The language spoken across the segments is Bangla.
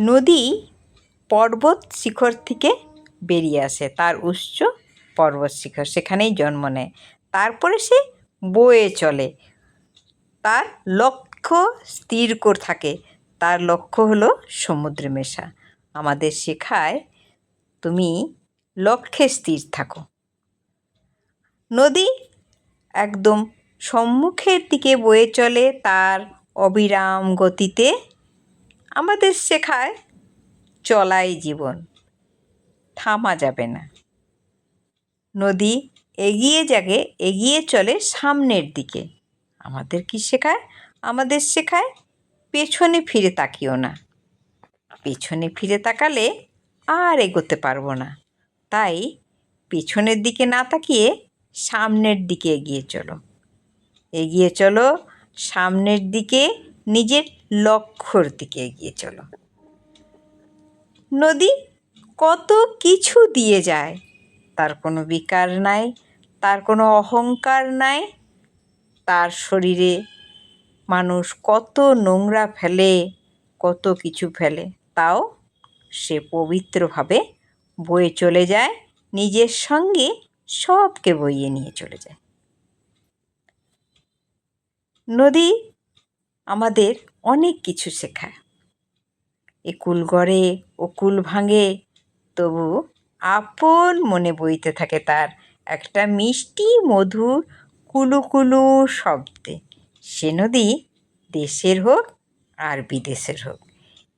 নদী পর্বত শিখর থেকে বেরিয়ে আসে। তার উৎস পর্বত শিখর, সেখানেই জন্ম নেয়। তারপরে সে বয়ে চলে। তার লক্ষ্য স্থির করে থাকে। তার লক্ষ্য হলো সমুদ্রে মেশা। আমাদের শেখায়, তুমি লক্ষ্যে স্থির থাকো। নদী একদম সম্মুখের দিকে বয়ে চলে। তার অবিরাম গতিতে আমাদের শেখায়, চলাই জীবন। থামা যাবে না। নদী এগিয়ে যাবে এগিয়ে চলে সামনের দিকে। আমাদের কি শেখায়? আমাদের শেখায়, পেছনে ফিরে তাকিও না। পেছনে ফিরে তাকালে আর এগোতে পারব না। তাই পেছনের দিকে না তাকিয়ে সামনের দিকে এগিয়ে চলো। এগিয়ে চলো, সামনের দিকে নিজের লক্ষ্যর দিকে এগিয়ে চলো। নদী কত কিছু দিয়ে যায়, তার কোনো বিকার নাই, তার কোনো অহংকার নাই, তার শরীরে মানুষ কত নোংরা ফেলে, কত কিছু ফেলে, তাও সে পবিত্রভাবে বয়ে চলে যায়, নিজের সঙ্গে সবকে বইয়ে নিয়ে চলে যায়। নদী আমাদের অনেক কিছু শেখায়। একুল গড়ে ওকুল ভাঙে, তবু আপন মনে বইতে থাকে তার একটা মিষ্টি মধুর কুলু কুলু শব্দে। সে নদী দেশের হোক আর বিদেশের হোক।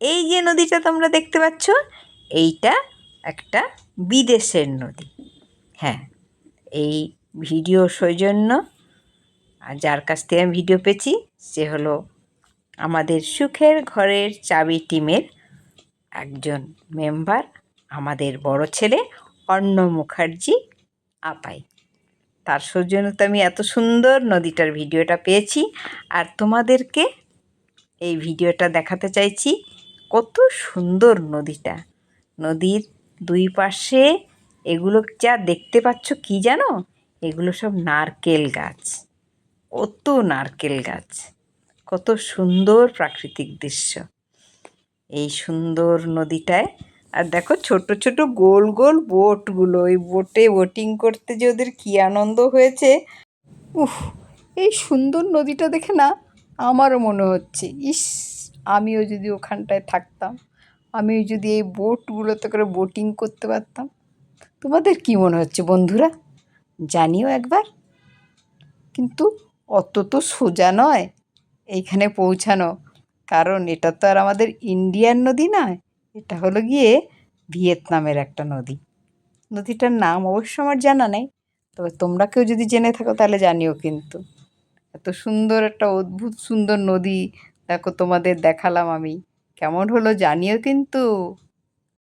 এই যে নদীটা তোমরা দেখতে পাচ্ছ, এইটা একটা বিদেশের নদী। হ্যাঁ এই ভিডিও সৌজন্য, আর যার কাছ থেকে আমি ভিডিও পেয়েছি, সে হলো আমাদের সুখের ঘরের চাবি টিমের একজন মেম্বার, আমাদের বড় ছেলে অর্ণ মুখার্জি আপাই। তার সৌজন্যতে আমি এত সুন্দর নদীটার ভিডিওটা পেয়েছি আর তোমাদেরকে এই ভিডিওটা দেখাতে চাইছি কত সুন্দর নদীটা। নদীর দুই পাশে এগুলো যা দেখতে পাচ্ছ কি জানো? এগুলো সব নারকেল গাছ। কত নারকেল গাছ। কত সুন্দর প্রাকৃতিক দৃশ্য। এই সুন্দর নদীটায়, আর দেখো ছোট ছোট গোল গোল বোটগুলো ওই বোটে বোটিং করতে যে ওদের কী আনন্দ হয়েছে। উফ, এই সুন্দর নদীটা দেখে না আমারও মনে হচ্ছে, ইস, আমিও যদি ওখানটায় থাকতাম, আমিও যদি এই বোটগুলোতে করে বোটিং করতে পারতাম। তোমাদের কী মনে হচ্ছে বন্ধুরা? জানিও একবার। কিন্তু অত তো সোজা নয়। এইখানে পৌঁছানো। কারণ এটা তো আর আমাদের ইন্ডিয়ান নদী নয়, এটা হলো গিয়ে ভিয়েতনামের একটা নদী। নদীটার নাম অবশ্য আমার জানা নেই, তবে তোমরা কেউ যদি জেনে থাকো তাহলে জানিও কিন্তু। এত সুন্দর একটা অদ্ভুত সুন্দর নদী, দেখো তোমাদের দেখালাম আমি। কেমন হলো জানিও কিন্তু।